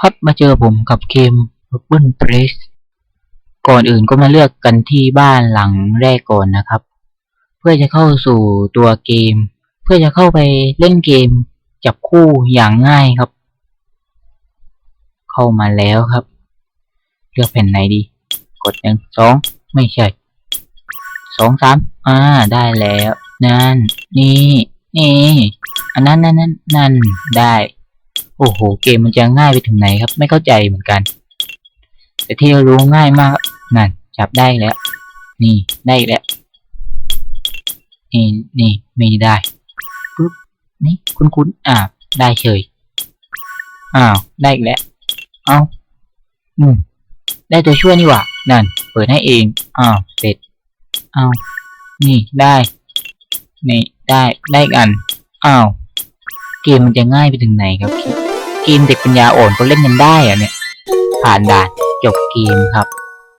ครับมาเจอผมกับเกม Purple Press ก่อนอื่นก็มาเลือกกันที่บ้านหลังแรกก่อนนะครับ เพื่อจะเข้าสู่ตัวเกม เพื่อจะเข้าไปเล่นเกม จับคู่อย่างง่ายครับ เข้ามาแล้วครับ เลือกแผ่นไหนดี กดหนึ่งสองไม่ใช่สองสามอ่าได้แล้ว นั่น นี่ นี่ อันนั้นนั่นนั่นนั่นได้ โอ้โห เกมมันจะง่ายไปถึงไหนครับ ไม่เข้าใจเหมือนกัน แต่ที่รู้ง่ายมากนั่นจับได้แล้ว นี่ได้แล้ว นี่นี่ไม่ได้ปุ๊บนี่คุ้นคุ้นๆอ่าได้เฉยอ้าวได้อีกแล้วเอ้าอืมได้ตัวช่วยนี่หว่านั่น เปิดให้เองอ้าวเสร็จอ้าวนี่ได้ นี่ได้ได้กันอ้าว เกมมันจะง่ายไปถึงไหนครับเกมเด็กปัญญาอ่อนก็เล่นกันได้อะเนี่ยผ่านด่านจบเกมครับ